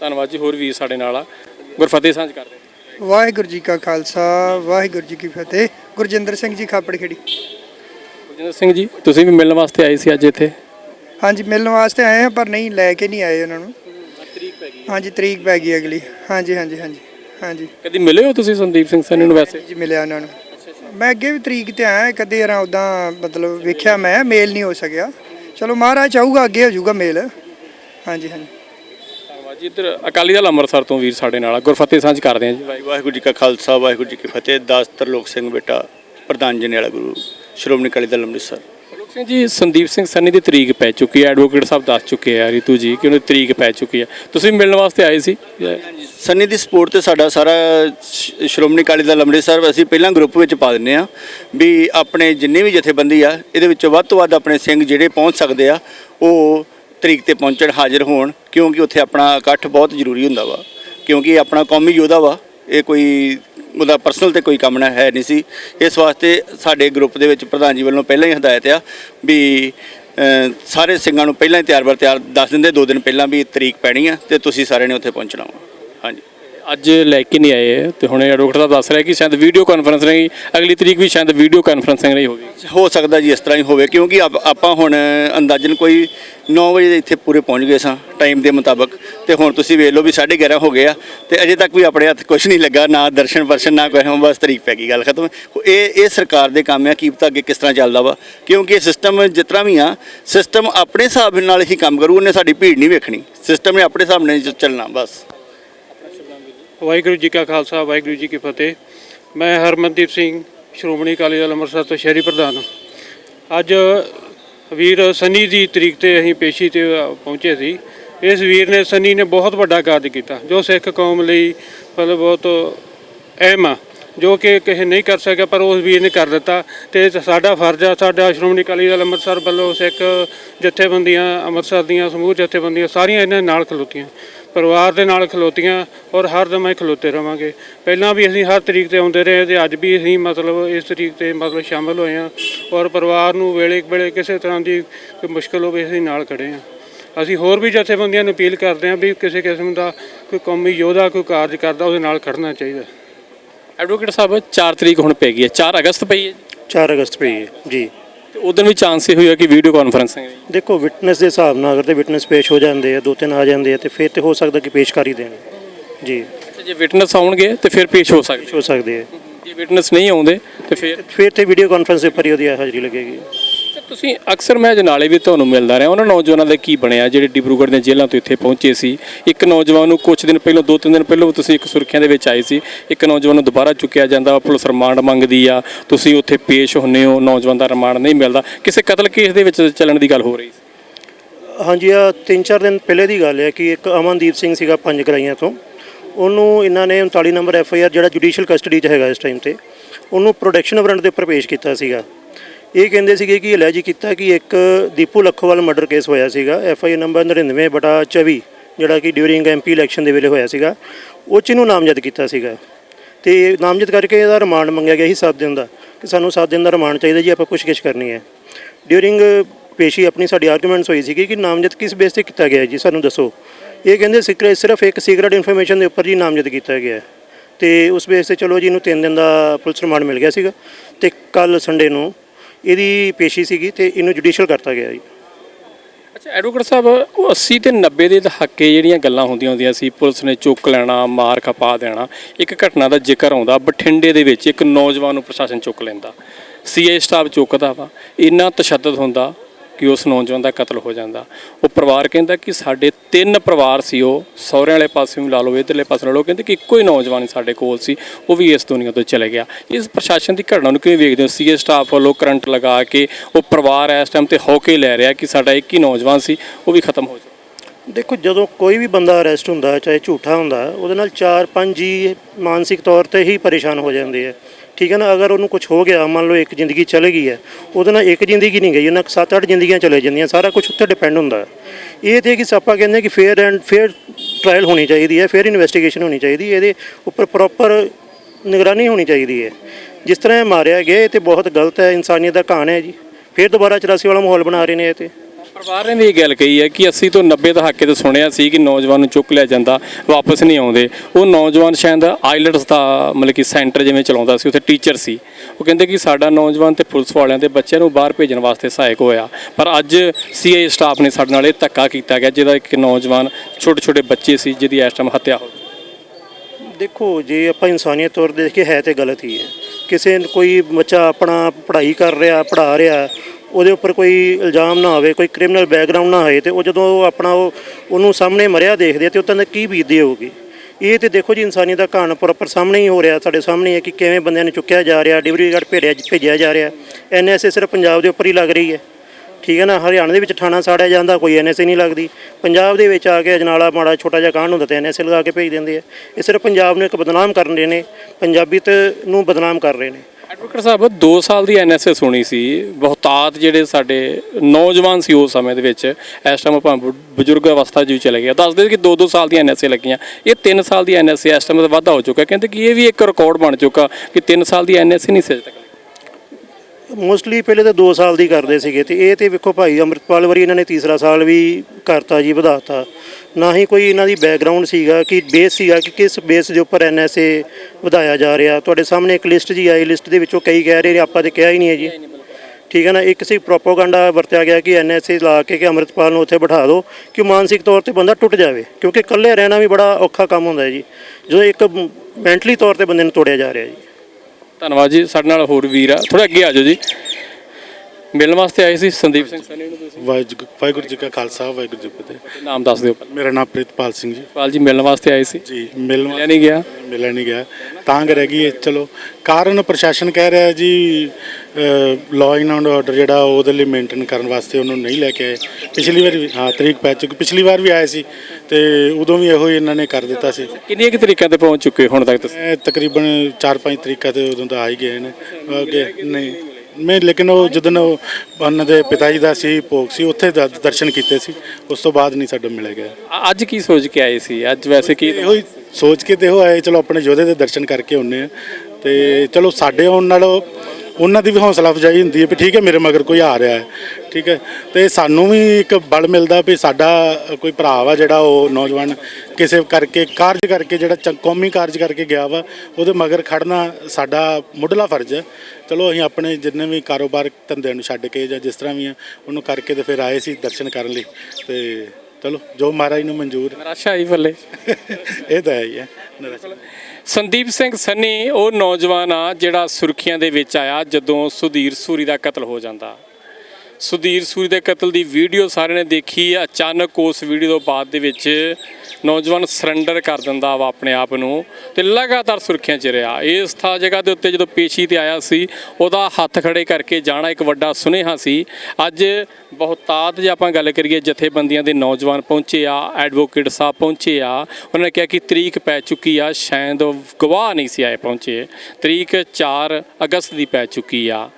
ਧੰਨਵਾਦ ਜੀ ਹੋਰ ਵੀਰ ਸਾਡੇ ਨਾਲ ਆ। ਗੁਰਫਤਿਹ ਸਾਂਝ ਕਰਦੇ। ਵਾਹਿਗੁਰੂ ਜੀ ਕਾ ਖਾਲਸਾ ਵਾਹਿਗੁਰੂ ਜੀ ਕੀ ਫਤਿਹ। ਗੁਰਜਿੰਦਰ ਸਿੰਘ ਜੀ ਖਾਪੜ ਖੇੜੀ। ਗੁਰਜਿੰਦਰ ਸਿੰਘ ਜੀ ਤੁਸੀਂ ਵੀ ਮਿਲਣ ਵਾਸਤੇ ਆਏ ਸੀ ਅੱਜ ਇੱਥੇ? ਹਾਂਜੀ ਮਿਲਣ ਵਾਸਤੇ ਆਏ ਹਾਂ ਪਰ ਨਹੀਂ ਲੈ ਕੇ ਨਹੀਂ ਆਏ ਉਹਨਾਂ ਨੂੰ। ਹਾਂਜੀ ਤਰੀਕ ਪੈ ਗਈ ਅਗਲੀ। ਹਾਂਜੀ ਹਾਂਜੀ ਹਾਂਜੀ ਹਾਂਜੀ। ਕਦੀ ਮਿਲੇ ਹੋ ਤੁਸੀਂ ਸੰਦੀਪ ਸਿੰਘ ਸੈਣੀ ਨੂੰ ਵੈਸੇ? ਜੀ ਮਿਲਿਆ ਉਹਨਾਂ ਨੂੰ। ਮੈਂ ਅੱਗੇ ਵੀ ਤਰੀਕ ਤੇ ਆਇਆ ਕਦੇ ਯਾਰ ਉਦਾਂ ਮਤਲਬ ਵੇਖਿਆ ਮੈਂ ਮੇਲ ਨਹੀਂ ਹੋ ਸਕਿਆ। ਚਲੋ ਮਹਾਰਾਜ ਚਾਹੂਗਾ ਅੱਗੇ ਹੋ ਜਾਊਗਾ ਮੇਲ। ਹਾਂਜੀ ਹਾਂਜੀ। ਧੰਨਵਾਦ ਜੀ ਇੱਧਰ ਅਕਾਲੀ ਦਲ ਅੰਮ੍ਰਿਤਸਰ ਤੋਂ ਵੀਰ ਸਾਡੇ ਨਾਲ ਆ। ਗੁਰਫਤਿਹ ਸਾਂਝ ਕਰਦੇ ਆ ਜੀ। ਵਾਹਿਗੁਰੂ ਜੀ ਕਾ ਖਾਲਸਾ ਵਾਹਿਗੁਰੂ ਜੀ ਕੀ ਫਤਿਹ। ਦਾਸ ਤਰਲੋਕ ਸਿੰਘ ਬੇਟਾ ਪ੍ਰਧਾਨ ਜਨੇ ਵਾਲਾ ਗੁਰੂ ਸ਼੍ਰੋਮਣੀ ਅਕਾਲੀ ਦਲ ਅੰਮ੍ਰਿਤਸਰ। ਸਿੰਘ ਜੀ, ਸੰਦੀਪ ਸਿੰਘ ਸੰਨੀ ਦੀ ਤਰੀਕ ਪੈ ਚੁੱਕੀ ਹੈ। ਐਡਵੋਕੇਟ ਸਾਹਿਬ ਦੱਸ ਚੁੱਕੇ ਆ, ਰਿਤੂ ਜੀ, ਕਿ ਉਹਦੀ ਤਰੀਕ ਪੈ ਚੁੱਕੀ ਹੈ। ਤੁਸੀਂ ਮਿਲਣ ਵਾਸਤੇ ਆਏ ਸੀ? ਸੰਨੀ ਦੀ ਸਪੋਰਟ ਤੇ ਸਾਡਾ ਸਾਰਾ ਸ਼੍ਰੋਮਣੀ ਅਕਾਲੀ ਦਲ ਅੰਮ੍ਰਿਤਸਰ ਅਸੀਂ ਪਹਿਲਾਂ ਗਰੁੱਪ ਵਿੱਚ ਪਾ ਦਿੰਨੇ ਆ ਵੀ ਆਪਣੇ ਜਿੰਨੇ ਵੀ ਜਥੇਬੰਦੀ ਆ, ਇਹਦੇ ਵਿੱਚੋਂ ਵੱਧ ਤੋਂ ਵੱਧ ਆਪਣੇ ਸਿੰਘ ਜਿਹੜੇ ਪਹੁੰਚ ਸਕਦੇ ਆ, ਉਹ ਤਰੀਕ ਤੇ ਪਹੁੰਚਣ, ਹਾਜ਼ਰ ਹੋਣ, ਕਿਉਂਕਿ ਉੱਥੇ ਆਪਣਾ ਇਕੱਠ ਬਹੁਤ ਜ਼ਰੂਰੀ ਹੁੰਦਾ ਵਾ। ਕਿਉਂਕਿ ਆਪਣਾ ਕੌਮੀ ਯੋਧਾ ਵਾ, ਇਹ ਕੋਈ ਉਹਦਾ ਪਰਸਨਲ ਤੇ ਕੋਈ ਕੰਮ ਨਾ ਹੈ ਨਹੀਂ ਸੀ। ਇਸ ਵਾਸਤੇ ਸਾਡੇ ਗਰੁੱਪ ਦੇ ਵਿੱਚ ਪ੍ਰਧਾਨ ਜੀ ਵੱਲੋਂ ਪਹਿਲਾਂ ਹੀ ਹਦਾਇਤ ਆ ਵੀ ਸਾਰੇ ਸਿੰਘਾਂ ਨੂੰ ਪਹਿਲਾਂ ਹੀ ਤਿਆਰ ਬਰ ਤਿਆਰ ਦੱਸ ਦਿੰਦੇ, ਦੋ ਦਿਨ ਪਹਿਲਾਂ ਵੀ ਤਰੀਕ ਪੈਣੀ ਆ ਤੇ ਤੁਸੀਂ ਸਾਰਿਆਂ ਨੇ ਉੱਥੇ ਪਹੁੰਚਣਾ ਵਾ। ਹਾਂਜੀ। ਅੱਜ ਲੈ ਕੇ ਨਹੀਂ ਆਏ ਤੇ ਹੁਣ ਐਡਵੋਕੇਟ ਸਾਹਿਬ ਦੱਸ ਰਿਹਾ ਕਿ ਸ਼ਾਇਦ ਵੀਡੀਓ ਕਾਨਫਰੰਸ ਰਹੀ, ਅਗਲੀ ਤਰੀਕ ਵੀ ਸ਼ਾਇਦ ਵੀਡੀਓ ਕਾਨਫਰੰਸਿੰਗ ਰਹੀ ਹੋਵੇ ਹੋ ਸਕਦਾ ਜੀ, ਇਸ ਤਰ੍ਹਾਂ ਹੀ ਹੋਵੇ, ਕਿਉਂਕਿ ਆਪ- ਆਪਾਂ ਹੁਣ ਅੰਦਾਜ਼ਨ ਕੋਈ 9 ਵਜੇ ਦੇ ਇੱਥੇ ਪੂਰੇ ਪਹੁੰਚ ਗਏ ਸਾਂ ਟਾਈਮ ਦੇ ਮੁਤਾਬਕ। ਤੇ ਹੁਣ ਤੁਸੀਂ ਵੇਖ ਲਓ ਵੀ 11:30 ਹੋ ਗਏ ਆ, ਤੇ ਅਜੇ ਤੱਕ ਵੀ ਆਪਣੇ ਹੱਥ ਕੁਝ ਨਹੀਂ ਲੱਗਾ, ਨਾ ਦਰਸ਼ਨ ਪਰਸ਼ਨ, ਨਾ ਕੋਈ ਬਸ ਤਰੀਕ ਪੈ ਗਈ ਗੱਲ ਖਤਮ। ਇਹ ਇਹ ਸਰਕਾਰ ਦੇ ਕੰਮ ਆ, ਕੀ ਪਤਾ ਅੱਗੇ ਕਿਸ ਤਰ੍ਹਾਂ ਚੱਲਦਾ ਵਾ, ਕਿਉਂਕਿ ਇਹ ਸਿਸਟਮ ਜਿਸ ਤਰ੍ਹਾਂ ਵੀ ਆ ਸਿਸਟਮ ਆਪਣੇ ਹਿਸਾਬ ਨਾਲ ਹੀ ਕੰਮ ਕਰੂ, ਉਹਨੇ ਸਾਡੀ ਭੀੜ ਨਹੀਂ ਵੇਖਣੀ। ਸਿਸਟਮ ਨੇ ਆਪਣੇ ਹਿਸਾਬ ਨਾਲ ਚੱਲਣਾ, ਬਸ। ਵਾਹਿਗੁਰੂ ਜੀ ਕਾ ਖਾਲਸਾ, ਵਾਹਿਗੁਰੂ ਜੀ ਕੀ ਫਤਿਹ। ਮੈਂ ਹਰਮਨਦੀਪ ਸਿੰਘ, ਸ਼੍ਰੋਮਣੀ ਅਕਾਲੀ ਦਲ ਅੰਮ੍ਰਿਤਸਰ ਤੋਂ ਸ਼ਹਿਰੀ ਪ੍ਰਧਾਨ ਅੱਜ ਵੀਰ ਸਨੀ ਦੀ ਤਰੀਕ ਤੇ ਅਸੀਂ ਪੇਸ਼ੀ ਤੇ ਪਹੁੰਚੇ ਸੀ। ਇਸ ਵੀਰ ਨੇ, ਸਨੀ ਨੇ ਬਹੁਤ ਵੱਡਾ ਕਾਰਜ ਕੀਤਾ, ਜੋ ਸਿੱਖ ਕੌਮ ਲਈ ਮਤਲਬ ਬਹੁਤ ਅਹਿਮ ਆ, ਜੋ ਕਿ ਕਿਸੇ ਨਹੀਂ ਕਰ ਸਕਿਆ, ਪਰ ਉਸ ਵੀਰ ਨੇ ਕਰ ਦਿੱਤਾ। ਤੇ ਸਾਡਾ ਫਰਜ਼ ਆ, ਸਾਡਾ ਸ਼੍ਰੋਮਣੀ ਅਕਾਲੀ ਦਲ ਅੰਮ੍ਰਿਤਸਰ ਵੱਲੋਂ ਸਿੱਖ ਜਥੇਬੰਦੀਆਂ, ਅੰਮ੍ਰਿਤਸਰ ਦੀਆਂ ਸਮੂਹ ਜਥੇਬੰਦੀਆਂ ਸਾਰੀਆਂ ਇਹਨਾਂ ਨਾਲ ਖਲੋਤੀਆਂ। ਪਰਿਵਾਰ ਦੇ ਨਾਲ ਖਲੋਤੀਆਂ ਔਰ ਹਰ ਦਮ ਅਸੀਂ ਖਲੋਤੇ ਰਵਾਂਗੇ। ਪਹਿਲਾਂ ਵੀ ਅਸੀਂ ਹਰ ਤਰੀਕ ਤੇ ਆਉਂਦੇ ਰਹੇ ਤੇ ਅੱਜ ਵੀ ਅਸੀਂ ਮਤਲਬ ਇਸ ਤਰੀਕ ਤੇ ਮਤਲਬ ਸ਼ਾਮਲ ਹੋਏ ਹਾਂ ਔਰ ਪਰਿਵਾਰ ਨੂੰ ਵੇਲੇ ਵੇਲੇ ਕਿਸੇ ਤਰ੍ਹਾਂ ਦੀ ਕੋਈ ਮੁਸ਼ਕਲ ਹੋਵੇ ਅਸੀਂ ਨਾਲ ਖੜੇ ਹਾਂ। ਅਸੀਂ ਹੋਰ ਵੀ ਜਥੇਬੰਦੀਆਂ ਨੂੰ ਅਪੀਲ ਕਰਦੇ ਹਾਂ ਵੀ ਕਿਸੇ ਕਿਸਮ ਦਾ ਕੋਈ ਕੌਮੀ ਯੋਧਾ ਕੋਈ ਕਾਰਜ ਕਰਦਾ ਉਹਦੇ ਨਾਲ ਖੜਨਾ ਚਾਹੀਦਾ। ਐਡਵੋਕੇਟ ਸਾਹਿਬ 4 ਤਰੀਕ ਹੁਣ ਪੈ ਗਈ ਹੈ 4 ਅਗਸਤ ਪਈ ਹੈ ਜੀ? 4 ਅਗਸਤ ਪਈ ਹੈ ਜੀ। ਤੇ ਉਦੋਂ ਵੀ ਚਾਂਸ ਇਹ ਹੋਇਆ ਕਿ ਵੀਡੀਓ ਕਾਨਫਰੰਸਿੰਗ ਦੇਖੋ ਵਿਟਨੈਸ ਦੇ ਹਿਸਾਬ ਨਾਲ ਅਗਰ ਤੇ ਵਿਟਨੈਸ ਪੇਸ਼ ਹੋ ਜਾਂਦੇ ਆ ਦੋ ਤਿੰਨ ਆ ਜਾਂਦੇ ਆ ਤੇ ਫਿਰ ਤੇ ਹੋ ਸਕਦਾ ਕਿ ਪੇਸ਼ ਕਰ ਹੀ ਦੇਣ। ਜੀ। ਜੇ ਵਿਟਨੈਸ ਆਉਣਗੇ ਤੇ ਫਿਰ ਪੇਸ਼ ਹੋ ਸਕਦੇ ਹੋ ਸਕਦੇ ਆ। ਜੇ ਵਿਟਨੈਸ ਨਹੀਂ ਆਉਂਦੇ ਤੇ ਫਿਰ? ਫਿਰ ਤੇ ਵੀਡੀਓ ਕਾਨਫਰੰਸ ਦੇ ਉੱਪਰ ਹੀ ਉਹਦੀ ਹਾਜ਼ਰੀ ਲੱਗੇਗੀ। ਤੁਸੀਂ ਅਕਸਰ ਮੈਂ ਜਨਾਲੇ ਵੀ ਤੁਹਾਨੂੰ ਮਿਲਦਾ ਰਿਹਾ, ਉਹਨਾਂ ਨੌਜਵਾਨਾਂ ਦਾ ਕੀ ਬਣਿਆ? ਜਿਹੜੇ ਡਿਬਰੂਗੜ੍ਹ ਦੀਆਂ ਜੇਲ੍ਹਾਂ ਤੋਂ ਇੱਥੇ ਪਹੁੰਚੇ ਸੀ। ਇੱਕ ਨੌਜਵਾਨ ਨੂੰ ਕੁਝ ਦਿਨ ਪਹਿਲਾਂ ਦੋ ਤਿੰਨ ਦਿਨ ਪਹਿਲਾਂ ਤੁਸੀਂ ਇੱਕ ਸੁਰਖੀਆਂ ਦੇ ਵਿੱਚ ਆਏ ਸੀ। ਇੱਕ ਨੌਜਵਾਨ ਨੂੰ ਦੁਬਾਰਾ ਚੁੱਕਿਆ ਜਾਂਦਾ ਪੁਲਿਸ ਰਿਮਾਂਡ ਮੰਗਦੀ ਆ। ਤੁਸੀਂ ਉੱਥੇ ਪੇਸ਼ ਹੁੰਨੇ ਹੋ, ਨੌਜਵਾਨ ਦਾ ਰਿਮਾਂਡ ਨਹੀਂ ਮਿਲਦਾ। ਕਿਸੇ ਕਤਲ ਕੇਸ ਦੇ ਵਿੱਚ ਚੱਲਣ ਦੀ ਗੱਲ ਹੋ ਰਹੀ ਸੀ? ਹਾਂਜੀ ਆ ਤਿੰਨ ਚਾਰ ਦਿਨ ਪਹਿਲੇ ਦੀ ਗੱਲ ਹੈ ਕਿ ਇੱਕ ਅਮਨਦੀਪ ਸਿੰਘ ਸੀਗਾ ਪੰਜ ਕਰਾਈਆਂ ਤੋਂ। ਉਹਨੂੰ ਇਹਨਾਂ ਨੇ 39 ਨੰਬਰ ਐਫ ਆਈ ਆਰ, ਜਿਹੜਾ ਜੁਡੀਸ਼ੀਅਲ ਕਸਟਡੀ 'ਚ ਹੈਗਾ ਇਸ ਟਾਈਮ ਤੇ, ਉਹਨੂੰ ਪ੍ਰੋਡਕਸ਼ਨ ਵਾਰੰਟ ਦੇ ਉੱਪਰ ਪੇਸ਼ ਕੀਤਾ ਸੀਗਾ। ਇਹ ਕਹਿੰਦੇ ਸੀਗੇ ਕਿ ਅਲੈਜ ਕੀਤਾ ਕਿ ਇੱਕ ਦੀਪੂ ਲੱਖੋਵਾਲ ਮਰਡਰ ਕੇਸ ਹੋਇਆ ਸੀਗਾ ਐਫ ਆਈ ਆਰ ਨੰਬਰ 99 ਬਟਾ 24 ਜਿਹੜਾ ਕਿ ਡਿਊਰਿੰਗ ਐਮਪੀ ਇਲੈਕਸ਼ਨ ਦੇ ਵੇਲੇ ਹੋਇਆ ਸੀਗਾ, ਉਹ 'ਚ ਇਹਨੂੰ ਨਾਮਜ਼ਦ ਕੀਤਾ ਸੀਗਾ। ਤੇ ਨਾਮਜ਼ਦ ਕਰਕੇ ਇਹਦਾ ਰਿਮਾਂਡ ਮੰਗਿਆ ਗਿਆ ਸੀ 7 ਦਿਨ ਦਾ। ਕਿ ਸਾਨੂੰ 7 ਦਿਨ ਦਾ ਰਿਮਾਂਡ ਚਾਹੀਦਾ ਜੀ, ਆਪਾਂ ਪੁੱਛਗਿੱਛ ਕਰਨੀ ਹੈ। ਡਿਊਰਿੰਗ ਪੇਸ਼ੀ ਆਪਣੀ ਸਾਡੀ ਆਰਗੂਮੈਂਟਸ ਹੋਈ ਸੀਗੀ ਕਿ ਨਾਮਜ਼ਦ ਕਿਸ ਬੇਸ ਤੇ ਕੀਤਾ ਗਿਆ ਹੈ ਜੀ, ਸਾਨੂੰ ਦੱਸੋ। ਇਹ ਕਹਿੰਦੇ ਸਿਕਰੇਟ ਸਿਰਫ ਇੱਕ ਸੀਕ੍ਰੇਟ ਇਨਫੋਰਮੇਸ਼ਨ ਦੇ ਉੱਪਰ ਜੀ ਨਾਮਜ਼ਦ ਕੀਤਾ ਗਿਆ। ਹੈ। ਤੇ ਉਸ ਬੇਸ ਤੇ ਚਲੋ ਜੀ, ਇਹਨੂੰ 3 ਦਿਨ ਦਾ ਪੁਲਿਸ ਰਿਮਾਂਡ ਮਿਲ ਗਿਆ ਸੀਗਾ। ਤੇ ਕੱਲ ਸੰਡੇ ਨੂੰ ਇਹਦੀ ਪੇਸ਼ੀ ਸੀਗੀ ਤੇ ਇਹਨੂੰ ਜੁਡੀਸ਼ੀਅਲ ਕਰਤਾ ਗਿਆ ਜੀ। ਅੱਛਾ, ਐਡਵੋਕੇਟ ਸਾਹਿਬ, ਉਹ 80 ਤੇ 90 ਦੇ ਦਹਾਕੇ ਜਿਹੜੀਆਂ ਗੱਲਾਂ ਹੁੰਦੀਆਂ ਹੁੰਦੀਆਂ ਸੀ, ਪੁਲਿਸ ਨੇ ਚੁੱਕ ਲੈਣਾ, ਮਾਰ ਖਪਾ ਦੇਣਾ, ਇੱਕ ਘਟਨਾ ਦਾ ਜ਼ਿਕਰ ਆਉਂਦਾ, ਬਠਿੰਡੇ ਦੇ ਵਿੱਚ ਇੱਕ ਨੌਜਵਾਨ ਨੂੰ ਪ੍ਰਸ਼ਾਸਨ ਚੁੱਕ ਲੈਂਦਾ। ਸੀਏ ਸਟਾਫ ਚੁੱਕਦਾ ਵਾ, ਇੰਨਾ ਤਸ਼ੱਦਦ ਹੁੰਦਾ ਕਿ ਉਸ ਨੌਜਵਾਨ ਦਾ ਕਤਲ ਹੋ ਜਾਂਦਾ। ਉਹ ਪਰਿਵਾਰ ਕਹਿੰਦਾ ਕਿ ਸਾਡੇ ਤਿੰਨ ਪਰਿਵਾਰ ਸੀ, ਉਹ ਸਹੁਰਿਆਂ ਵਾਲੇ ਪਾਸੇ ਵੀ ਲਾ ਲਓ, ਇਧਰਲੇ ਪਾਸੇ ਲਾ ਲਓ ਕਹਿੰਦੇ ਕਿ ਇੱਕੋ ਹੀ ਨੌਜਵਾਨ ਸਾਡੇ ਕੋਲ ਸੀ, ਉਹ ਵੀ ਇਸ ਦੁਨੀਆ ਤੋਂ ਚਲੇ ਗਿਆ। ਇਸ ਪ੍ਰਸ਼ਾਸਨ ਦੀ ਘਟਨਾ ਨੂੰ ਕਿਵੇਂ ਵੇਖਦੇ ਹੋ? ਸੀਏ ਸਟਾਫ ਵੱਲੋਂ ਕਰੰਟ ਲਗਾ ਕੇ ਉਹ ਪਰਿਵਾਰ ਇਸ ਟਾਈਮ ਤੇ ਹੌਕੇ ਲੈ ਰਿਹਾ ਕਿ ਸਾਡਾ ਇੱਕ ਹੀ ਨੌਜਵਾਨ ਸੀ, ਉਹ ਵੀ ਖਤਮ ਹੋ ਜਾਵੇ ਦੇਖੋ, ਜਦੋਂ ਕੋਈ ਵੀ ਬੰਦਾ ਅਰੈਸਟ ਹੁੰਦਾ, ਚਾਹੇ ਝੂਠਾ ਹੁੰਦਾ, ਉਹਦੇ ਨਾਲ 4-5 ਜੀ ਮਾਨਸਿਕ ਤੌਰ ਤੇ ਹੀ ਪਰੇਸ਼ਾਨ ਹੋ ਜਾਂਦੇ ਆ। ਠੀਕ ਹੈ ਨਾ, ਅਗਰ ਉਹਨੂੰ ਕੁਝ ਹੋ ਗਿਆ, ਮੰਨ ਲਓ ਇੱਕ ਜ਼ਿੰਦਗੀ ਚਲੇ ਗਈ ਹੈ, ਉਹਦੇ ਨਾਲ ਇੱਕ ਜ਼ਿੰਦਗੀ ਨਹੀਂ ਗਈ ਉਹਨਾਂ 7-8 ਜ਼ਿੰਦਗੀਆਂ ਚਲੇ ਜਾਂਦੀਆਂ, ਸਾਰਾ ਕੁਝ ਉੱਤੇ ਡਿਪੈਂਡ ਹੁੰਦਾ ਹੈ। ਇਹ ਤੇ ਕਿ ਆਪਾਂ ਕਹਿੰਦੇ ਕਿ ਫੇਅਰ ਐਂਡ ਫੇਅਰ ਟ੍ਰਾਇਲ ਹੋਣੀ ਚਾਹੀਦੀ ਹੈ ਫੇਅਰ ਇਨਵੈਸਟੀਗੇਸ਼ਨ ਹੋਣੀ ਚਾਹੀਦੀ ਹੈ, ਇਹਦੇ ਉੱਪਰ ਪ੍ਰੋਪਰ ਨਿਗਰਾਨੀ ਹੋਣੀ ਚਾਹੀਦੀ ਹੈ। ਜਿਸ ਤਰ੍ਹਾਂ ਇਹ ਮਾਰਿਆ ਗਿਆ, ਇਹ ਤੇ ਬਹੁਤ ਗਲਤ ਹੈ, ਇਨਸਾਨੀਅਤ ਦਾ ਘਾਣ ਹੈ ਜੀ। ਫਿਰ ਦੁਬਾਰਾ 84 ਵਾਲਾ ਮਾਹੌਲ ਬਣਾ ਰਹੇ ਨੇ ਇਹ ਤੇ। ਪਰਿਵਾਰ ਨੇ ਵੀ ਇਹ ਗੱਲ ਕਹੀ ਹੈ ਕਿ ਅਸੀਂ ਤੋਂ 90 ਦਹਾਕੇ ਤੋਂ ਸੁਣਿਆ ਸੀ ਕਿ ਨੌਜਵਾਨ ਨੂੰ ਚੁੱਕ ਲਿਆ ਜਾਂਦਾ, ਵਾਪਸ ਨਹੀਂ ਆਉਂਦੇ। ਉਹ ਨੌਜਵਾਨ ਸ਼ਾਇਦ ਆਈਲਟਸ ਦਾ ਮਤਲਬ ਕਿ ਸੈਂਟਰ ਜਿਵੇਂ ਚਲਾਉਂਦਾ ਸੀ, ਉੱਥੇ ਟੀਚਰ ਸੀ। ਉਹ ਕਹਿੰਦੇ ਕਿ ਸਾਡਾ ਨੌਜਵਾਨ ਤੇ ਪੁਲਿਸ ਵਾਲਿਆਂ ਦੇ ਬੱਚਿਆਂ ਨੂੰ ਬਾਹਰ ਭੇਜਣ ਵਾਸਤੇ ਸਹਾਇਕ ਹੋਇਆ। ਪਰ ਅੱਜ ਸੀਆਈ ਸਟਾਫ ਨੇ ਸਾਡੇ ਨਾਲ ਇਹ ਧੱਕਾ ਕੀਤਾ ਗਿਆ, ਜਿਹਦਾ ਇੱਕ ਨੌਜਵਾਨ ਛੋਟੇ ਛੋਟੇ ਬੱਚੇ ਸੀ, ਜਿਹਦੀ ਇਸ ਟਾਈਮ ਹੱਤਿਆ ਹੋ ਗਈ। ਦੇਖੋ, ਜੇ ਆਪਾਂ ਇਨਸਾਨੀਅਤ ਤੌਰ ਤੇ ਦੇਖੀਏ, ਹੈ ਤੇ ਗਲਤ ਹੀ ਹੈ। ਕਿਸੇ ਕੋਈ ਬੱਚਾ ਆਪਣਾ ਪੜ੍ਹਾਈ ਕਰ ਰਿਹਾ, ਪੜ੍ਹਾ ਰਿਹਾ ਉਹਦੇ ਉੱਪਰ ਕੋਈ ਇਲਜ਼ਾਮ ਨਾ ਹੋਵੇ ਕੋਈ ਕ੍ਰਿਮੀਨਲ ਬੈਕਗ੍ਰਾਉਂਡ ਨਾ ਹੋਏ ਤੇ ਉਹ ਜਦੋਂ ਉਹ ਆਪਣਾ ਉਹ, ਉਹਨੂੰ ਸਾਹਮਣੇ ਮਰਿਆ ਦੇਖਦੇ ਆ ਤੇ ਉਤਾਂ ਦਾ ਕੀ ਬੀਤਦੀ ਹੋਊਗੀ? ਇਹ ਤੇ ਦੇਖੋ ਜੀ ਇਨਸਾਨੀਅਤ ਦਾ ਕਹਾਣ ਪ੍ਰੋਪਰ ਸਾਹਮਣੇ ਹੀ ਹੋ ਰਿਹਾ, ਸਾਡੇ ਸਾਹਮਣੇ ਹੈ ਕਿ ਕਿਵੇਂ ਬੰਦਿਆਂ ਨੂੰ ਚੁੱਕਿਆ ਜਾ ਰਿਹਾ ਡਿਬਰੀਗੜ੍ਹ ਭੇਜਿਆ ਭੇਜਿਆ ਜਾ ਰਿਹਾ। ਐਨਐਸਏ ਸਿਰਫ ਪੰਜਾਬ ਦੇ ਉੱਪਰ ਹੀ ਲੱਗ ਰਹੀ ਹੈ। ਠੀਕ ਹੈ ਨਾ, ਹਰਿਆਣਾ ਦੇ ਵਿੱਚ ਥਾਣਾ ਸਾੜਿਆ ਜਾਂਦਾ, ਕੋਈ ਐਨਐਸਏ ਨਹੀਂ ਲੱਗਦੀ। ਪੰਜਾਬ ਦੇ ਵਿੱਚ ਆ ਕੇ ਅਜਨਾਲਾ ਮਾੜਾ ਛੋਟਾ ਜਿਹਾ ਕਾਂਡ ਹੁੰਦਾ ਤੇ ਐਨਐਸਏ ਲਗਾ ਕੇ ਭੇਜ ਦਿੰਦੇ ਆ। ਇਹ ਸਿਰਫ ਪੰਜਾਬ ਨੂੰ ਇੱਕ ਬਦਨਾਮ ਕਰਨ ਰਹੇ ਨੇ ਪੰਜਾਬੀਅਤ ਨੂੰ ਬਦਨਾਮ ਕਰ ਰਹੇ ਨੇ। ਐਡਵੋਕੇਟ ਸਾਹਿਬ 2 ਸਾਲ ਦੀ ਐਨਐਸਏ ਸੁਣੀ ਸੀ। ਬਹੁਤਾਤ ਜਿਹੜੇ ਸਾਡੇ ਨੌਜਵਾਨ ਸੀ ਉਸ ਸਮੇਂ ਦੇ ਵਿੱਚ, ਇਸ ਟਾਈਮ ਆਪਾਂ ਬਜ਼ੁਰਗ ਅਵਸਥਾ ਜੀ ਚਲੇ ਗਏ। ਦੱਸਦੇ ਕਿ 2-2 ਸਾਲ ਦੀ ਐਨਐਸਏ ਲੱਗੀਆਂ। ਇਹ 3 ਸਾਲ ਦੀ ਐਨਐਸਏ ਇਸ ਟਾਈਮ ਦਾ ਵਾਧਾ ਹੋ ਚੁੱਕਾ। ਕਹਿੰਦੇ ਕਿ ਇਹ ਵੀ ਇੱਕ ਰਿਕਾਰਡ ਬਣ ਚੁੱਕਾ ਕਿ 3 ਸਾਲ ਦੀ ਐਨਐਸਏ ਨਹੀਂ ਸੀ ਅਜੇ ਤੱਕ ਮੋਸਟਲੀ ਪਹਿਲੇ ਤਾਂ 2 ਸਾਲ ਦੀ ਕਰਦੇ ਸੀਗੇ ਤੇ ਇਹ ਤੇ ਵੇਖੋ ਭਾਈ ਅੰਮ੍ਰਿਤਪਾਲ ਵਾਰੀ ਇਹਨਾਂ ਨੇ ਤੀਸਰਾ ਸਾਲ ਵੀ ਕਰਤਾ ਜੀ, ਵਧਾਤਾ। ਨਾ ਹੀ ਕੋਈ ਇਹਨਾਂ ਦੀ ਬੈਕਗ੍ਰਾਉਂਡ ਸੀਗਾ ਕਿ ਬੇਸ ਸੀਗਾ ਕਿ ਕਿਸ ਬੇਸ ਦੇ ਉੱਪਰ ਐਨਐਸਏ ਵਧਾਇਆ ਜਾ ਰਿਹਾ। ਤੁਹਾਡੇ ਸਾਹਮਣੇ ਇੱਕ ਲਿਸਟ ਜੀ ਆਈ। ਲਿਸਟ ਦੇ ਵਿੱਚੋਂ ਕਈ ਕਹਿ ਰਹੇ ਨੇ ਆਪਾਂ ਤੇ ਕਿਹਾ ਹੀ ਨਹੀਂ ਹੈ ਜੀ। ਠੀਕ ਹੈ ਨਾ ਇੱਕ ਸੀ ਪ੍ਰੋਪੋਗੈਂਡਾ ਵਰਤਿਆ ਗਿਆ ਕਿ ਐਨਐਸਏ ਲਾ ਕੇ ਕਿ ਅੰਮ੍ਰਿਤਪਾਲ ਨੂੰ ਉੱਥੇ ਬਿਠਾ ਦਿਓ ਕਿ ਮਾਨਸਿਕ ਤੌਰ ਤੇ ਬੰਦਾ ਟੁੱਟ ਜਾਵੇ ਕਿਉਂਕਿ ਇਕੱਲੇ ਰਹਿਣਾ ਵੀ ਬੜਾ ਔਖਾ ਕੰਮ ਹੁੰਦਾ ਹੈ ਜੀ। ਜਦੋਂ ਇੱਕ ਮੈਂਟਲੀ ਤੌਰ ਤੇ ਬੰਦੇ ਨੂੰ ਤੋੜਿਆ ਜਾ ਰਿਹਾ ਜੀ। ਧੰਨਵਾਦ ਜੀ ਸਾਡੇ ਨਾਲ ਹੋਰ ਵੀਰ ਆ। ਥੋੜਾ ਅੱਗੇ ਆ ਜਾਓ ਜੀ। ਮਿਲਣ ਵਾਸਤੇ ਆਏ ਸੀ ਸੰਦੀਪ ਸਿੰਘ ਸਨੀ ਨੂੰ ਤੁਸੀਂ? ਵਾਹਿਗੁਰੂ ਵਾਹਿਗੁਰੂ ਜੀ ਕਾ ਖਾਲਸਾ ਵਾਹਿਗੁਰੂ ਜੀ ਕੀ ਫਤਿਹ। ਨਾਮ ਦੱਸ ਦਿਓ ਮੇਰਾ ਨਾਮ ਪ੍ਰਿਤਪਾਲ ਸਿੰਘ ਜੀ। ਪਾਲ ਜੀ ਮਿਲਣ ਵਾਸਤੇ ਆਏ ਸੀ? ਜੀ ਮਿਲਣ ਮਿਲਿਆ ਨਹੀਂ ਗਿਆ? ਮਿਲਣ ਨਹੀਂ ਗਿਆ। ਤਾਂ ਰਹਿ ਗਈ ਹੈ ਚਲੋ। ਕਾਰਨ ਪ੍ਰਸ਼ਾਸਨ ਕਹਿ ਰਿਹਾ ਜੀ ਲਾਅ ਐਂਡ ਆਰਡਰ ਜਿਹੜਾ ਉਹਦੇ ਲਈ ਮੇਨਟੇਨ ਕਰਨ ਵਾਸਤੇ ਉਹਨੂੰ ਨਹੀਂ ਲੈ ਕੇ ਆਏ। ਪਿਛਲੀ ਵਾਰ ਵੀ ਹਾਂ ਤਰੀਕ ਪੈ ਚੁੱਕੀ ਪਿਛਲੀ ਵਾਰ ਵੀ ਆਏ ਸੀ ਤੇ ਉਦੋਂ ਵੀ ਇਹੋ ਹੀ ਇਹਨਾਂ ਨੇ ਕਰ ਦਿੱਤਾ ਸੀ। ਕਿੰਨੀਆਂ ਕਿ ਤਰੀਕਾਂ ਤੇ ਪਹੁੰਚ ਚੁੱਕੇ ਹੁਣ ਤੱਕ ਤੁਸੀਂ? ਇਹ ਤਕਰੀਬਨ 4-5 ਤਰੀਕਾਂ ਤੇ ਉਦੋਂ ਤਾਂ ਆ ਹੀ ਗਏ ਨੇ। ਅੱਗੇ ਨਹੀਂ। ਮੈਂ ਲੇਕਿਨ ਉਹ ਜਦੋਂ ਉਹ ਉਹਨਾਂ ਦੇ ਪਿਤਾ ਜੀ ਦਾ ਸੀ ਭੋਗ ਸੀ ਉੱਥੇ ਦ- ਦਰਸ਼ਨ ਕੀਤੇ ਸੀ। ਉਸ ਤੋਂ ਬਾਅਦ ਨਹੀਂ ਸਾਡਾ ਮਿਲਿਆ ਗਿਆ। ਅ- ਅੱਜ ਕੀ ਸੋਚ ਕੇ ਆਏ ਸੀ? ਅੱਜ ਵੈਸੇ ਕੀ ਇਹੋ ਹੀ ਸੋਚ ਕੇ ਤੇ ਉਹ ਆਏ ਚਲੋ ਆਪਣੇ ਯੋਧੇ ਦੇ ਦਰਸ਼ਨ ਕਰਕੇ ਆਉਂਦੇ ਆ। ਤੇ ਚਲੋ ਸਾਡੇ ਆਉਣ ਨਾਲ ਉਹਨਾਂ ਦੀ ਵੀ ਹੌਸਲਾ ਅਫਜ਼ਾਈ ਹੁੰਦੀ ਹੈ ਵੀ ਠੀਕ ਹੈ, ਮੇਰੇ ਮਗਰ ਕੋਈ ਆ ਰਿਹਾ ਹੈ। ਠੀਕ ਹੈ, ਤੇ ਸਾਨੂੰ ਵੀ ਇੱਕ ਬਲ ਮਿਲਦਾ ਵੀ ਸਾਡਾ ਕੋਈ ਭਰਾ ਵਾ ਜਿਹੜਾ ਉਹ ਨੌਜਵਾਨ ਕਿਸੇ ਕਰਕੇ, ਕਾਰਜ ਕਰਕੇ ਜਿਹੜਾ ਚ- ਕੌਮੀ ਕਾਰਜ ਕਰਕੇ ਗਿਆ ਵਾ, ਉਹਦੇ ਮਗਰ ਖੜਨਾ ਸਾਡਾ ਮੁੱਢਲਾ ਫਰਜ਼ ਹੈ। ਚਲੋ ਅਸੀਂ ਆਪਣੇ ਜਿੰਨੇ ਵੀ ਕਾਰੋਬਾਰ ਧੰਦਿਆਂ ਨੂੰ ਛੱਡ ਕੇ ਜਾਂ ਜਿਸ ਤਰ੍ਹਾਂ ਵੀ ਆ, ਉਹਨੂੰ ਕਰਕੇ ਤੇ ਫਿਰ ਆਏ ਸੀ ਦਰਸ਼ਨ ਕਰਨ ਲਈ, ਤੇ ਚਲੋ ਜੋ ਮਹਾਰਾਜ ਨੂੰ ਮਨਜ਼ੂਰ ਨਿਰਾਸ਼ਾ ਆਈ ਬੱਲੇ। ਇਹ ਤਾਂ ਹੈ ਹੀ ਹੈ ਨਿਰਾਸ਼ਾ। ਸੰਦੀਪ ਸਿੰਘ ਸੰਨੀ ਉਹ ਨੌਜਵਾਨ ਆ ਜਿਹੜਾ ਸੁਰਖੀਆਂ ਦੇ ਵਿੱਚ ਆਇਆ ਜਦੋਂ ਸੁਧੀਰ ਸੂਰੀ ਦਾ ਕਤਲ ਹੋ ਜਾਂਦਾ। ਸੁਧੀਰ ਸੂਰੀ ਦੇ ਕਤਲ ਦੀ ਵੀਡੀਓ ਸਾਰਿਆਂ ਨੇ ਦੇਖੀ ਅਚਾਨਕ ਉਸ ਵੀਡੀਓ ਤੋਂ ਬਾਅਦ ਦੇ ਵਿੱਚ ਨੌਜਵਾਨ ਸਰੈਂਡਰ ਕਰ ਦਿੰਦਾ ਵਾ ਆਪਣੇ ਆਪ ਨੂੰ ਤੇ ਲਗਾਤਾਰ ਸੁਰਖੀਆਂ 'ਚ ਰਿਹਾ। ਇਸ ਥਾਂ ਜਗ੍ਹਾ ਦੇ ਉੱਤੇ ਜਦੋਂ ਪੇਸ਼ੀ ਤੇ ਆਇਆ ਸੀ, ਉਹਦਾ ਹੱਥ ਖੜੇ ਕਰਕੇ ਜਾਣਾ ਇੱਕ ਵੱਡਾ ਸੁਨੇਹਾ ਸੀ। ਅੱਜ ਬਹੁਤਾਤ ਜੇ ਆਪਾਂ ਗੱਲ ਕਰੀਏ, ਜਥੇਬੰਦੀਆਂ ਦੇ ਨੌਜਵਾਨ ਪਹੁੰਚੇ ਆ ਐਡਵੋਕੇਟ ਸਾਹਿਬ ਪਹੁੰਚੇ ਆ। ਉਹਨਾਂ ਨੇ ਕਿਹਾ ਕਿ ਤਰੀਕ ਪੈ ਚੁੱਕੀ ਆ, ਸ਼ਾਇਦ ਗਵਾਹ ਨਹੀਂ ਸੀ ਆਏ ਪਹੁੰਚੇ। ਤਰੀਕ 4 ਅਗਸਤ ਦੀ ਪੈ ਚੁੱਕੀ ਆ।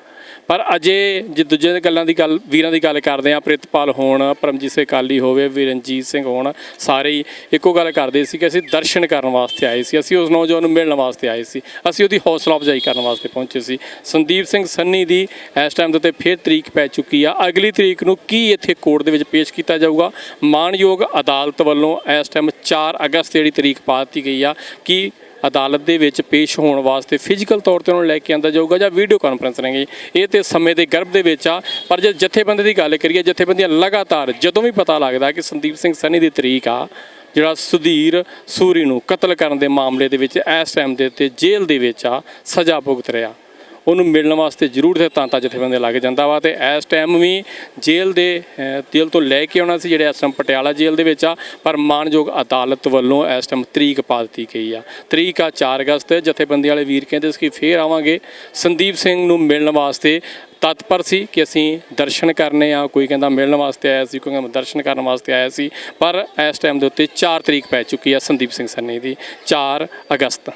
ਪਰ ਅਜੇ ਜੇ ਦੂਜੇ ਗੱਲਾਂ ਦੀ ਗੱਲ, ਵੀਰਾਂ ਦੀ ਗੱਲ ਕਰਦੇ ਆ ਪ੍ਰਿਤਪਾਲ ਹੋਣ, ਪਰਮਜੀਤ ਸਿੰਘ ਕਾਲੀ ਹੋਵੇ, ਵਿਰਨਜੀਤ ਸਿੰਘ ਹੋਣ, ਸਾਰੇ ਹੀ ਇੱਕੋ ਗੱਲ ਕਰਦੇ ਸੀ ਕਿ ਅਸੀਂ ਦਰਸ਼ਨ ਕਰਨ ਵਾਸਤੇ ਆਏ ਸੀ, ਅਸੀਂ ਉਸ ਨੌਜਵਾਨ ਨੂੰ ਮਿਲਣ ਵਾਸਤੇ ਆਏ ਸੀ, ਅਸੀਂ ਉਹਦੀ ਹੌਸਲਾ ਅਫਜ਼ਾਈ ਕਰਨ ਵਾਸਤੇ ਪਹੁੰਚੇ ਸੀ। ਸੰਦੀਪ ਸਿੰਘ ਸੰਨੀ ਦੀ ਇਸ ਟਾਈਮ ਦੇ ਉੱਤੇ ਫਿਰ ਤਰੀਕ ਪੈ ਚੁੱਕੀ ਆ, ਅਗਲੀ ਤਰੀਕ ਨੂੰ ਕੀ ਇੱਥੇ ਕੋਰਟ ਦੇ ਵਿੱਚ ਪੇਸ਼ ਕੀਤਾ ਜਾਊਗਾ? ਮਾਨਯੋਗ ਅਦਾਲਤ ਵੱਲੋਂ ਇਸ ਟਾਈਮ 4 ਅਗਸਤ ਜਿਹੜੀ ਤਰੀਕ ਪਾ ਦਿੱਤੀ ਗਈ ਆ, ਕਿ ਅਦਾਲਤ ਦੇ ਵਿੱਚ ਪੇਸ਼ ਹੋਣ ਵਾਸਤੇ ਫਿਜ਼ੀਕਲ ਤੌਰ ਤੇ ਉਹਨੂੰ ਲੈ ਕੇ ਆਂਦਾ ਜਾਊਗਾ ਜਾਂ ਵੀਡੀਓ ਕਾਨਫਰੰਸ ਰਹੇਗੀ। ਇਹ ਤੇ ਸਮੇਂ ਦੇ ਗਰਭ ਦੇ ਵਿੱਚ ਆ, ਪਰ ਜੇ ਜਥੇਬੰਦੀ ਦੀ ਗੱਲ ਕਰੀਏ, ਜਥੇਬੰਦੀਆਂ ਲਗਾਤਾਰ ਜਦੋਂ ਵੀ ਪਤਾ ਲੱਗਦਾ ਕਿ ਸੰਦੀਪ ਸਿੰਘ ਸਨੀ ਦੀ ਤਰੀਕ ਆ, ਜਿਹੜਾ ਸੁਧੀਰ ਸੂਰੀ ਨੂੰ ਕਤਲ ਕਰਨ ਦੇ ਮਾਮਲੇ ਦੇ ਵਿੱਚ ਇਸ ਟਾਈਮ ਦੇ ਉੱਤੇ ਜੇਲ੍ਹ ਦੇ ਵਿੱਚ ਆ, ਸਜ਼ਾ ਭੁਗਤ ਰਿਹਾ। ਉਹਨੂੰ ਮਿਲਣ ਵਾਸਤੇ ਜ਼ਰੂਰ ਤੇ ਤਾਂ ਤਾਂ ਜਥੇਬੰਦੀ ਲੱਗ ਜਾਂਦਾ ਵਾ ਤੇ ਇਸ ਟਾਈਮ ਵੀ ਜੇਲ੍ਹ ਦੇ ਜੇਲ੍ਹ ਤੋਂ ਲੈ ਕੇ ਆਉਣਾ ਸੀ ਜਿਹੜੇ ਇਸ ਟਾਈਮ ਪਟਿਆਲਾ ਜੇਲ੍ਹ ਦੇ ਵਿੱਚ ਆ, ਪਰ ਮਾਨਯੋਗ ਅਦਾਲਤ ਵੱਲੋਂ ਇਸ ਟਾਈਮ ਤਰੀਕ ਪਾ ਦਿੱਤੀ ਗਈ ਆ। ਤਰੀਕ ਆ 4 ਅਗਸਤ, ਜਥੇਬੰਦੀ ਵਾਲੇ ਵੀਰ ਕਹਿੰਦੇ ਸੀ ਕਿ ਫੇਰ ਆਵਾਂਗੇ। ਸੰਦੀਪ ਸਿੰਘ ਨੂੰ ਮਿਲਣ ਵਾਸਤੇ ਤਤਪਰ ਸੀ ਕਿ ਅਸੀਂ ਦਰਸ਼ਨ ਕਰਨੇ ਆ, ਕੋਈ ਕਹਿੰਦਾ ਮਿਲਣ ਵਾਸਤੇ ਆਇਆ ਸੀ, ਕੋਈ ਕਹਿੰਦਾ ਦਰਸ਼ਨ ਕਰਨ ਵਾਸਤੇ ਆਇਆ ਸੀ, ਪਰ ਇਸ ਟਾਈਮ ਦੇ ਉੱਤੇ 4 ਤਰੀਕ ਪੈ ਚੁੱਕੀ ਆ ਸੰਦੀਪ ਸਿੰਘ ਸੰਨੀ ਦੀ 4 ਅਗਸਤ।